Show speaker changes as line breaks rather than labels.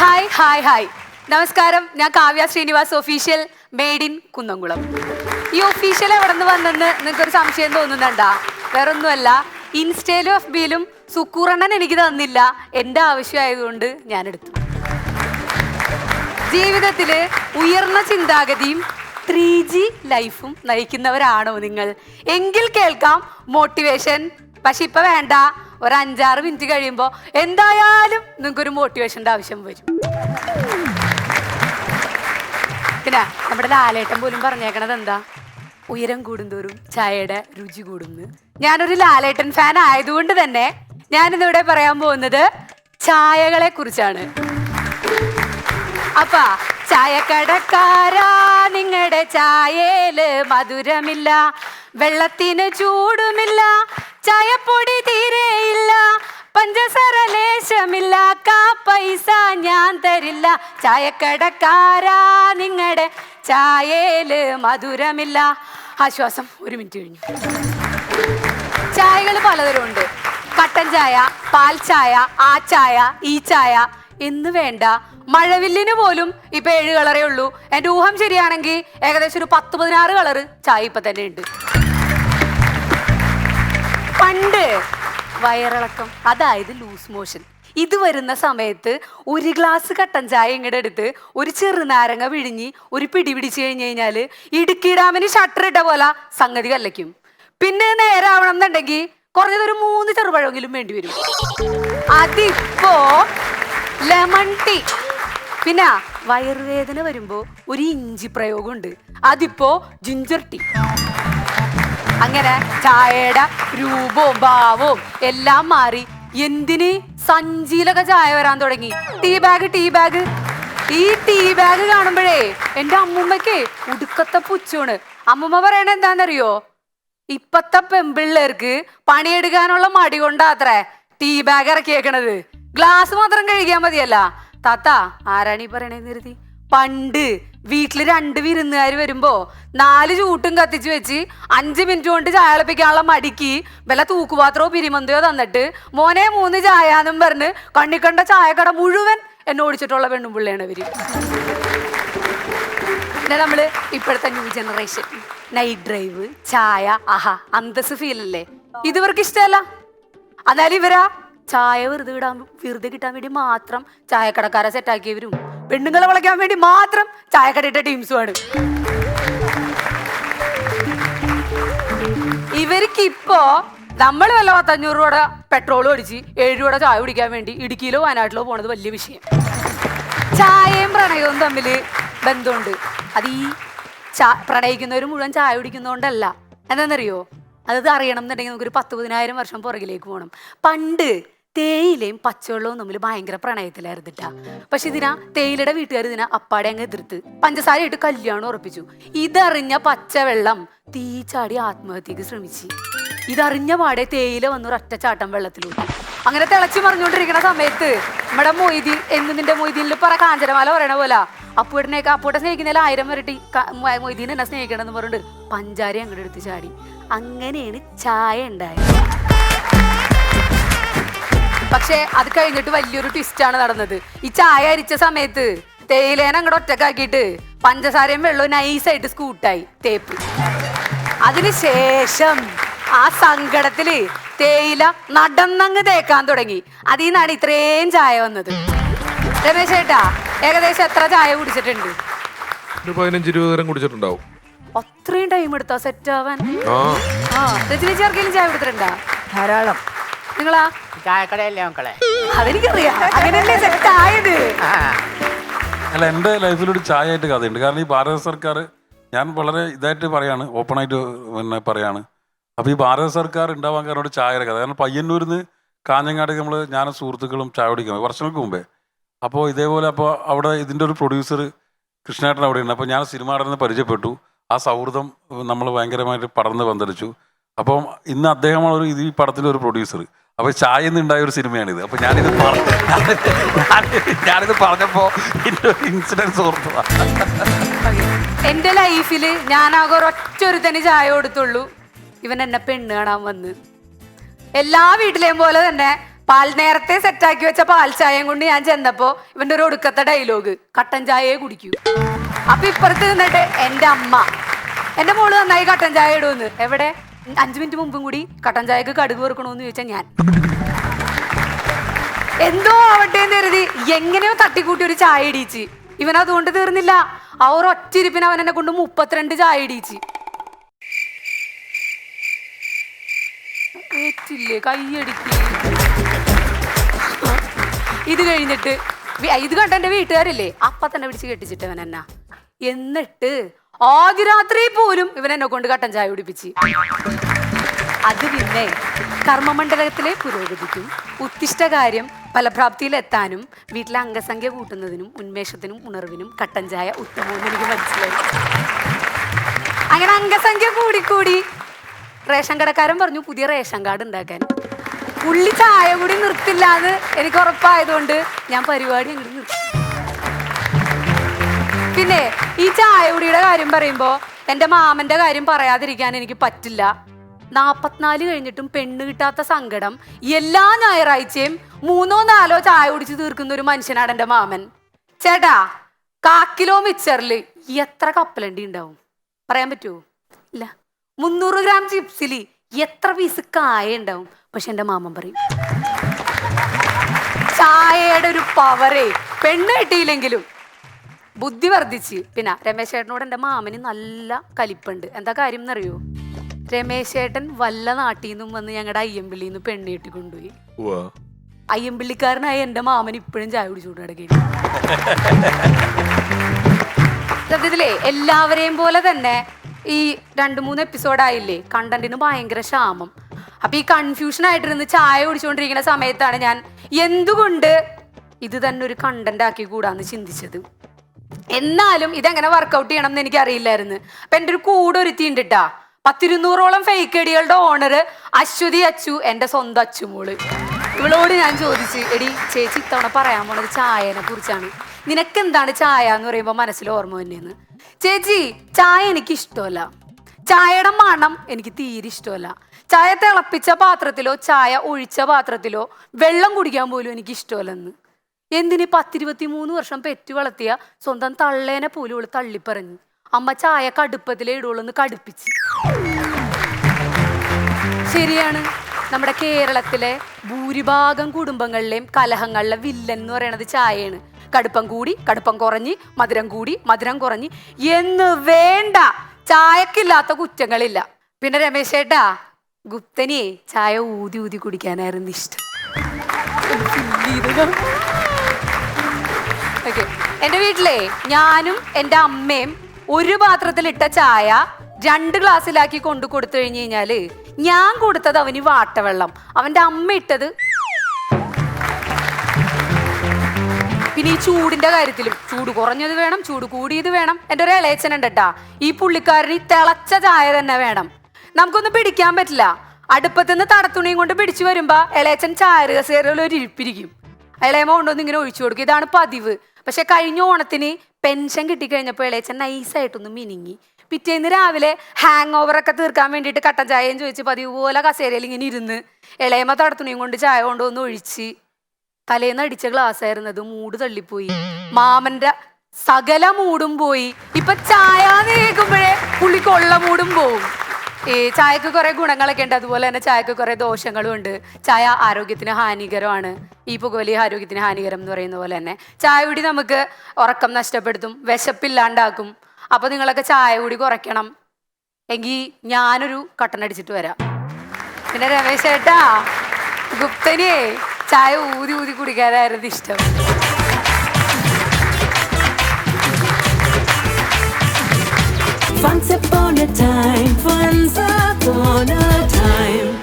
Hi hi hi നമസ്കാരം. ഞാൻ Kavya Srinivas official made in Kunnamkulam. ഈ ഒഫീഷ്യൽ എവിടെ നിന്ന് വന്നെന്ന് നിങ്ങൾക്കൊരു സംശയം തോന്നുന്നുണ്ടാ? വേറൊന്നുമല്ല. ഇൻസ്റ്റയിലും എഫ് ബിയിലും സുക്കൂറണ്ണൻ എനിക്ക് തന്നില്ല. എന്റെ ആവശ്യമായതുകൊണ്ട് ഞാൻ എടുത്തു ജീവിതത്തിൽ ഉയർന്ന ചിന്താഗതിയും ത്രീ ജി ലൈഫും നയിക്കുന്നവരാണോ നിങ്ങൾ? എങ്കിൽ കേൾക്കാം മോട്ടിവേഷൻ പക്ഷെ ഇപ്പം വേണ്ട. ഒരു അഞ്ചാറ് മിനിറ്റ് കഴിയുമ്പോൾ എന്തായാലും നിങ്ങൾക്കൊരു മോട്ടിവേഷന്റെ ആവശ്യം വരും. പിന്നെ നമ്മുടെ ലാലേട്ടൻ പോലും പറഞ്ഞേക്കണത് എന്താ? ഉയരം കൂടുന്തോറും ചായയുടെ രുചി കൂടുന്നു. ഞാനൊരു ലാലേട്ടൻ ഫാൻ ആയതുകൊണ്ട് തന്നെ ഞാനിന്നിവിടെ പറയാൻ പോകുന്നത് ചായകളെ കുറിച്ചാണ്. അപ്പ ചായക്കടക്കാരാ നിങ്ങളുടെ ചായയിൽ മധുരമില്ല വെള്ളത്തിന് ചൂടുമില്ല ചായപ്പൊടി കാ പൈസ ഞാൻ തരില്ല. ചായക്കടക്കാരാ നിങ്ങളുടെ ചായയിൽ മധുരമില്ല. ആശ്വാസം ഒരു മിനിറ്റ് കഴിഞ്ഞു. ചായകൾ പലതരം ഉണ്ട്. കട്ടൻ ചായ പാൽ ചായ ആ ചായ ഈ ചായ. എന്ന് വേണ്ട. മഴവില്ലിന് പോലും ഇപ്പൊ ഏഴ് കളറേ ഉള്ളൂ. എന്റെ ഊഹം ശരിയാണെങ്കിൽ ഏകദേശം ഒരു പത്ത് പതിനാറ് കളറ് ചായ ഇപ്പൊ തന്നെ ഉണ്ട്. പണ്ട് വയറിളക്കം അതായത് ലൂസ് മോഷൻ. ഇത് വരുന്ന സമയത്ത് ഒരു ഗ്ലാസ് കട്ടൻ ചായ ഇങ്ങടെ എടുത്ത് ഒരു ചെറുനാരങ്ങ പിഴിഞ്ഞ് ഒരു പിടി പിടിച്ചു കഴിഞ്ഞു കഴിഞ്ഞാൽ ഇടുക്കി ഡാമിന് ഷട്ടർ ഇട്ട പോലെ സംഗതി കല്ലയ്ക്കും പിന്നെ നേരെ ആവണം എന്നുണ്ടെങ്കിൽ കുറഞ്ഞത് ഒരു മൂന്ന് ചെറുപഴമെങ്കിലും വേണ്ടി വരും. അതിപ്പോ ലെമൺ ടീ പിന്നെ വയറുവേദന വരുമ്പോ ഒരു ഇഞ്ചി പ്രയോഗമുണ്ട് അതിപ്പോ ജിഞ്ചർ ടീ അങ്ങനെ ചായയുടെ രൂപവും ഭാവവും എല്ലാം മാറി എന്തിന് സഞ്ചിയിലൊക്കെ ചായ വരാൻ തുടങ്ങി? Tea bag tea bag. ഈ ടീ ബാഗ് കാണുമ്പോഴേ എന്റെ അമ്മുമ്മക്ക് ഉടുക്കത്തെ പുച്ചൂണ് അമ്മുമ്മ പറയണ എന്താണെന്നറിയോ? ഇപ്പത്തെ പെമ്പിള്ളേർക്ക് പണിയെടുക്കാനുള്ള മടി കൊണ്ടാത്രേ ടീ ബാഗ് ഇറക്കിയേക്കണത്. ഗ്ലാസ് മാത്രം കഴുകിയാൽ മതിയല്ല. താത്ത ആരാണീ പറയണേ നിർത്തി? പണ്ട് വീട്ടിൽ രണ്ട് വിരുന്നുകാർ വരുമ്പോ നാല് ചൂട്ടും കത്തിച്ച് വെച്ച് അഞ്ച് മിനിറ്റ് കൊണ്ട് ചായ തിളപ്പിക്കാനുള്ള മടിക്ക് വല്ല തൂക്കുപാത്രമോ പിരിമന്തയോ തന്നിട്ട് മോനെ മൂന്ന് ചായ എന്നും പറഞ്ഞ് കണ്ണിക്കണ്ട ചായക്കട മുഴുവൻ എന്നെ ഓടിച്ചിട്ടുള്ള പെണ്ണും പിള്ളയാണ് ഇവർ. പിന്നെ നമ്മൾ ഇപ്പോഴത്തെ ന്യൂ ജനറേഷൻ നൈറ്റ് ഡ്രൈവ് ചായ ആഹാ അന്തസ് ഫീൽ അല്ലേ? ഇത് ഇവർക്ക് ഇഷ്ടമല്ല അതായത് ഇവരാ ചായ വെറുതെ ഇടാൻ വെറുതെ കിട്ടാൻ വേണ്ടി മാത്രം ചായക്കടക്കാരെ സെറ്റാക്കിയവരും പെണ്ണുങ്ങളെ വളയ്ക്കാൻ വേണ്ടി മാത്രം ചായക്കടയിട്ട ടീംസുമാണ്. ഇവർക്ക് ഇപ്പോ നമ്മൾ വല്ല പത്തഞ്ഞൂറ് രൂപയുടെ പെട്രോൾ അടിച്ച് ഏഴ് രൂപയുടെ ചായ കുടിക്കാൻ വേണ്ടി ഇടുക്കിയിലോ വയനാട്ടിലോ പോണത് വലിയ വിഷയം. ചായയും പ്രണയവും തമ്മിൽ ബന്ധമുണ്ട്. അത് ഈ ചാ പ്രണയിക്കുന്നവർ മുഴുവൻ ചായ കുടിക്കുന്നതുകൊണ്ടല്ല എന്താണെന്നറിയോ അത് അറിയണം എന്നുണ്ടെങ്കിൽ നമുക്കൊരു പത്ത് പതിനായിരം വർഷം പുറകിലേക്ക് പോകണം പണ്ട് തേയിലയും പച്ചവെള്ളവും തമ്മിൽ ഭയങ്കര പ്രണയത്തിലായിരുന്നിട്ടാ പക്ഷെ ഇതിനാ തേയിലയുടെ വീട്ടുകാർ ഇതിനാ അപ്പാടെ അങ്ങ് എതിർത്ത്. പഞ്ചസാരയായിട്ട് കല്യാണം ഉറപ്പിച്ചു. ഇതറിഞ്ഞ പച്ചവെള്ളം തീ ചാടി ആത്മഹത്യക്ക് ശ്രമിച്ചു. ഇതറിഞ്ഞ പാടെ തേയില വന്ന് ഒരൊറ്റ ചാട്ടം വെള്ളത്തിലൂട്ടി. അങ്ങനെ തിളച്ചു മറിഞ്ഞുകൊണ്ടിരിക്കുന്ന സമയത്ത് നമ്മുടെ മൊയ്തീൻ എന്ന് നിന്റെ മൊയ്തീനിൽ പറ കാഞ്ചനമാല പറയണ പോലെ. അപ്പൂട്ടനെയൊക്കെ അപ്പൂടെ സ്നേഹിക്കുന്നതിൽ ആയിരം വരട്ടി മൊയ്തീൻ എന്നെ സ്നേഹിക്കണമെന്ന് പറഞ്ഞിട്ട് പഞ്ചാരി അങ്ങോട്ട് എടുത്ത് ചാടി. അങ്ങനെയാണ് ചായ ഉണ്ടായത്. പക്ഷേ അത് കഴിഞ്ഞിട്ട് വലിയൊരു ട്വിസ്റ്റാണ് നടന്നത്. ഈ ചായ അരിച്ച സമയത്ത് തേയിലേനെ അങ്ങോട്ട് ഒറ്റക്കാക്കിയിട്ട് പഞ്ചസാരയും വെള്ളവും നൈസായിട്ട് സ്കൂട്ടായി തേപ്പ്. അതിനുശേഷം ആ സങ്കടത്തിൽ തേയില നടന്നങ്ങ് തേക്കാൻ തുടങ്ങി. അതിൽ നിന്നാണ് ഇത്രയും ചായ വന്നത്. രമേശ് ഏട്ടാ ഏകദേശം എത്ര ചായ കുടിച്ചിട്ടുണ്ട്?
ഒരു പതിനഞ്ച് ഇരുപത് നേരം കുടിച്ചിട്ടുണ്ടാവും.
അത്രയും ടൈം എടുത്താ സെറ്റ് ആവാൻ?
ആ.
രജനി ചായ കൊടുത്തിട്ടുണ്ടാ?
ധാരാളം.
നിങ്ങളാ?
ചായക്കടയല്ലേ മക്കളെ?
അതെനിക്കറിയാം. അങ്ങനെയല്ലേ സെറ്റ് ആയത്
അല്ല എന്റെ ലൈഫിലൊരു ചായയായിട്ട് കഥയുണ്ട്. കാരണം ഈ ഭാരത സർക്കാർ ഞാൻ വളരെ ഇതായിട്ട് പറയാണ് ഓപ്പണായിട്ട് പിന്നെ പറയാണ്. അപ്പോൾ ഈ ഭാരത സർക്കാർ ഉണ്ടാവാൻ കാരണം ഒരു ചായയുടെ കഥ. കാരണം പയ്യന്നൂരിൽ നിന്ന് കാഞ്ഞങ്ങാട് നമ്മൾ ഞാനും സുഹൃത്തുക്കളും ചായ കുടിക്കുന്നത് വർഷങ്ങൾക്ക് മുമ്പേ. അപ്പോൾ ഇതേപോലെ അപ്പോൾ അവിടെ ഇതിന്റെ ഒരു പ്രൊഡ്യൂസർ കൃഷ്ണേട്ടൻ അവിടെ ഉണ്ട്. അപ്പോൾ ഞാൻ സിനിമ നടന്ന് പരിചയപ്പെട്ടു. ആ സൗഹൃദം നമ്മൾ ഭയങ്കരമായിട്ട് പടർന്ന് പന്തലിച്ചു. അപ്പം ഇന്ന് അദ്ദേഹമാണ് ഒരു ഇത് ഈ പടത്തിന്റെ ഒരു പ്രൊഡ്യൂസർ അപ്പോൾ ചായ നിന്ന് ഉണ്ടായ ഒരു സിനിമയാണിത്. അപ്പോൾ ഞാനിത് പറഞ്ഞു ഞാനിത് പറഞ്ഞപ്പോ പറഞ്ഞപ്പോൾ എന്റെ ഇൻസിഡൻസ് ഓർത്തതാണ്
എന്റെ ലൈഫിൽ ഞാൻ ആകെ ഒരൊറ്റ ഒരുത്തന് ചായ കൊടുത്തുള്ളൂ. ഇവൻ എന്നെ പെണ്ണ് കാണാൻ വന്ന്. എല്ലാ വീട്ടിലെയും പോലെ തന്നെ പാൽ നേരത്തെ സെറ്റാക്കി വെച്ച പാൽ ചായയും കൊണ്ട് ഞാൻ ചെന്നപ്പോ ഇവന്റെ ഒരു ഒടുക്കത്തെ ഡയലോഗ് കട്ടൻ ചായയെ കുടിക്കൂ. അപ്പൊ ഇപ്പുറത്ത് നിന്നിട്ട് എന്റെ അമ്മ എന്റെ മോൾ നന്നായി കട്ടൻ ചായ ഇടുമെന്ന് എവിടെ? അഞ്ചു മിനിറ്റ് മുമ്പും കൂടി കട്ടൻ ചായക്ക് കടുക് വെറുക്കണോന്ന് ചോദിച്ചാൽ ഞാൻ. എന്തോ ആവട്ടെ എന്ന് കരുതി എങ്ങനെയോ തട്ടിക്കൂട്ടി ഒരു ചായ ഇടിച്ച് ഇവൻ അതുകൊണ്ട് തീർന്നില്ല. ആ ഒരു ഒറ്റിരിപ്പിന് അവൻ എന്നെ കൊണ്ട് മുപ്പത്തിരണ്ട് ചായ ഏറ്റില്ലേ കൈയടിക്ക് ഇത് കഴിഞ്ഞിട്ട് ഇത് കണ്ട എന്റെ വീട്ടുകാരില്ലേ അപ്പ തന്നെ പിടിച്ച് കെട്ടിച്ചിട്ട് അവൻ എന്നാ. എന്നിട്ട് ആദ്യ രാത്രി പോലും ഇവൻ എന്നെ കൊണ്ട് കട്ടൻ ചായ കുടിപ്പിച്ച്. അത് പിന്നെ കർമ്മമണ്ഡലത്തിലെ പുരോഗതിക്കും ഉത്തിഷ്ട കാര്യം ഫലപ്രാപ്തിയിലെത്താനും വീട്ടിലെ അംഗസംഖ്യ കൂട്ടുന്നതിനും ഉന്മേഷത്തിനും ഉണർവിനും കട്ടൻ ചായ ഉത്തമമെന്ന് എനിക്ക് മനസ്സിലായി. അങ്ങനെ അംഗസംഖ്യ കൂടിക്കൂടി റേഷൻ കടക്കാരൻ പറഞ്ഞു പുതിയ റേഷൻ കാർഡ് ഉണ്ടാക്കാൻ. പുള്ളി ചായ കൂടി നിർത്തില്ല എന്ന് എനിക്ക് ഉറപ്പായതുകൊണ്ട് ഞാൻ പരിപാടി അങ്ങോട്ട് നിർത്തി. പിന്നെ ഈ ചായ കുടിയുടെ കാര്യം പറയുമ്പോ എന്റെ മാമന്റെ കാര്യം പറയാതിരിക്കാൻ എനിക്ക് പറ്റില്ല. നാപ്പത്തിനാല് കഴിഞ്ഞിട്ടും പെണ്ണ് കിട്ടാത്ത സങ്കടം എല്ലാ ഞായറാഴ്ചയും മൂന്നോ നാലോ ചായ കുടിച്ച് തീർക്കുന്ന ഒരു മനുഷ്യനാണ് എന്റെ മാമൻ. ചേട്ടാ കാക്കിലോ മിച്ചറിൽ എത്ര കപ്പലണ്ടി ഉണ്ടാവും? പറയാൻ പറ്റുമോ ഇല്ല. മുന്നൂറ് ഗ്രാം ചിപ്സിൽ എത്ര പീസ് കായ ഉണ്ടാവും? പക്ഷെ എന്റെ മാമൻ പറയും ചായയുടെ ഒരു പവറേ പെണ്ണ് കിട്ടിയില്ലെങ്കിലും ബുദ്ധി വർദ്ധിച്ച്. പിന്നെ രമേശ് ചേട്ടനോട് എന്റെ മാമന് നല്ല കലിപ്പുണ്ട്. എന്താ കാര്യം എന്നറിയോ? രമേശ് ചേട്ടൻ വല്ല നാട്ടിൽ നിന്നും വന്ന് ഞങ്ങളുടെ അയ്യമ്പിള്ളിയിൽ നിന്ന് പെണ്ണ് കെട്ടി കൊണ്ടുപോയി. അയ്യമ്പിള്ളിക്കാരനായ എന്റെ മാമൻ ഇപ്പോഴും ചായ കുടിച്ചുകൊണ്ട് കിടക്കുകയാണ് സത്യത്തിലേ എല്ലാവരെയും പോലെ തന്നെ ഈ രണ്ട് മൂന്ന് എപ്പിസോഡ് ആയില്ലേ കണ്ടന്റിന് ഭയങ്കര ക്ഷാമം. അപ്പൊ ഈ കൺഫ്യൂഷൻ ആയിട്ടിരുന്ന് ചായ കുടിച്ചുകൊണ്ടിരിക്കുന്ന സമയത്താണ് ഞാൻ എന്തുകൊണ്ട് ഇത് തന്നെ ഒരു കണ്ടന്റ് ആക്കി കൂടാന്ന് ചിന്തിച്ചത്. എന്നാലും ഇതെങ്ങനെ വർക്കൗട്ട് ചെയ്യണം എന്ന് എനിക്ക് അറിയില്ലായിരുന്നു അപ്പൊ എന്റെ ഒരു കൂടെ ഒരുത്തിണ്ട് ട്ടാ പത്തിരുന്നൂറോളം ഫേക്ക് ഐഡികളുടെ ഓണർ അശ്വതി അച്ചു എന്റെ സ്വന്തം അച്ചുമോൾ. ഇവളോട് ഞാൻ ചോദിച്ചു എടി ചേച്ചി ഇത്തവണ പറയാൻ പോണത് ചായനെ കുറിച്ചാണ്. നിനക്ക് എന്താണ് ചായ എന്ന് പറയുമ്പോൾ മനസ്സിൽ ഓർമ്മ തന്നെയെന്ന് ചേച്ചി ചായ എനിക്ക് ഇഷ്ടമല്ല. ചായയുടെ മണം എനിക്ക് തീരെ ഇഷ്ടമല്ല. ചായ തിളപ്പിച്ച പാത്രത്തിലോ ചായ ഒഴിച്ച പാത്രത്തിലോ വെള്ളം കുടിക്കാൻ പോലും എനിക്ക് ഇഷ്ടമല്ലെന്ന്. എന്തിന് പത്തിരുപത്തി മൂന്ന് വർഷം പെറ്റു വളർത്തിയ സ്വന്തം തള്ളേനെ പോലും ഇവൾ തള്ളിപ്പറഞ്ഞു. അമ്മ ചായ കടുപ്പത്തിലേ ഇടുള്ളൂ കടുപ്പിച്ച്. ശരിയാണ്. നമ്മുടെ കേരളത്തിലെ ഭൂരിഭാഗം കുടുംബങ്ങളിലെയും കലഹങ്ങളിലെ വില്ലൻ എന്ന് പറയുന്നത് ചായയാണ്. കടുപ്പം കൂടി കടുപ്പം കുറഞ്ഞ് മധുരം കൂടി മധുരം കുറഞ്ഞ്. എന്ന് വേണ്ട. ചായക്കില്ലാത്ത കുറ്റങ്ങളില്ല. പിന്നെ രമേശ് ചേട്ടാ ഗുപ്തനിയെ ചായ ഊതി ഊതി കുടിക്കാനായിരുന്നു ഇഷ്ടം. എന്റെ വീട്ടിലെ ഞാനും എന്റെ അമ്മയും ഒരു പാത്രത്തിലിട്ട ചായ രണ്ട് ഗ്ലാസ്സിലാക്കി കൊണ്ടു കൊടുത്തു കഴിഞ്ഞു കഴിഞ്ഞാൽ ഞാൻ കൊടുത്തത് അവന് വാട്ടവെള്ളം അവന്റെ അമ്മ ഇട്ടത് പിന്നെ ഈ ചൂടിന്റെ കാര്യത്തിലും ചൂട് കുറഞ്ഞത് വേണം ചൂട് കൂടിയത് വേണം എന്റെ ഒരു ഇളയച്ചനുണ്ട് കേട്ടാ ഈ പുള്ളിക്കാരന് ഈ തിളച്ച ചായ തന്നെ വേണം നമുക്കൊന്നും പിടിക്കാൻ പറ്റില്ല അടുപ്പത്തുനിന്ന് തടത്തുണിയും കൊണ്ട് പിടിച്ചു വരുമ്പോ ഇളയച്ചൻ ചായ കസേരയിൽ ഒരു ഇരിപ്പിരിക്കും ഇളയമ കൊണ്ടുവന്ന് ഇങ്ങനെ ഒഴിച്ചു കൊടുക്കും ഇതാണ് പതിവ് പക്ഷെ കഴിഞ്ഞ ഓണത്തിന് പെൻഷൻ കിട്ടിക്കഴിഞ്ഞപ്പോൾ ഇളയച്ചൻ നൈസായിട്ടൊന്ന് മിനിങ്ങി. പിറ്റേന്ന് രാവിലെ ഹാങ് ഓവറൊക്കെ തീർക്കാൻ വേണ്ടിയിട്ട് കട്ടൻ ചായയും ചോദിച്ച് പതിവ് പോലെ കസേരയിൽ ഇങ്ങനെ ഇരുന്ന് ഇളയമ തടത്തുണിയും കൊണ്ട് ചായ കൊണ്ടുവന്ന് ഒഴിച്ച് തലേന്ന് അടിച്ച ഗ്ലാസ് ആയിരുന്നത് മൂട് തള്ളിപ്പോയി. മാമന്റെ സകല മൂടും പോയി. ഇപ്പൊ ചായ നീക്കുമ്പോഴേ പുള്ളിക്കൊള്ള മൂടും പോവും. ഈ ചായക്ക് കുറെ ഗുണങ്ങളൊക്കെ ഉണ്ട്. അതുപോലെ തന്നെ ചായക്ക് കുറെ ദോഷങ്ങളും ഉണ്ട്. ചായ ആരോഗ്യത്തിന് ഹാനികരമാണ്. ഈ പുകവലി ആരോഗ്യത്തിന് ഹാനികരം എന്ന് പറയുന്ന പോലെ തന്നെ ചായ കുടി നമുക്ക് ഉറക്കം നഷ്ടപ്പെടുത്തും വിശപ്പില്ലാണ്ടാക്കും. അപ്പൊ നിങ്ങളൊക്കെ ചായ കൂടി കുറയ്ക്കണം. എങ്കിൽ ഞാനൊരു കട്ടൻ അടിച്ചിട്ട് വരാം. പിന്നെ രമേശ് ചേട്ടാ ഗുപ്തനെ ചായ ഊതി ഊതി കുടിക്കാനായിരുന്നു ഇഷ്ടം.
A time, once upon a time.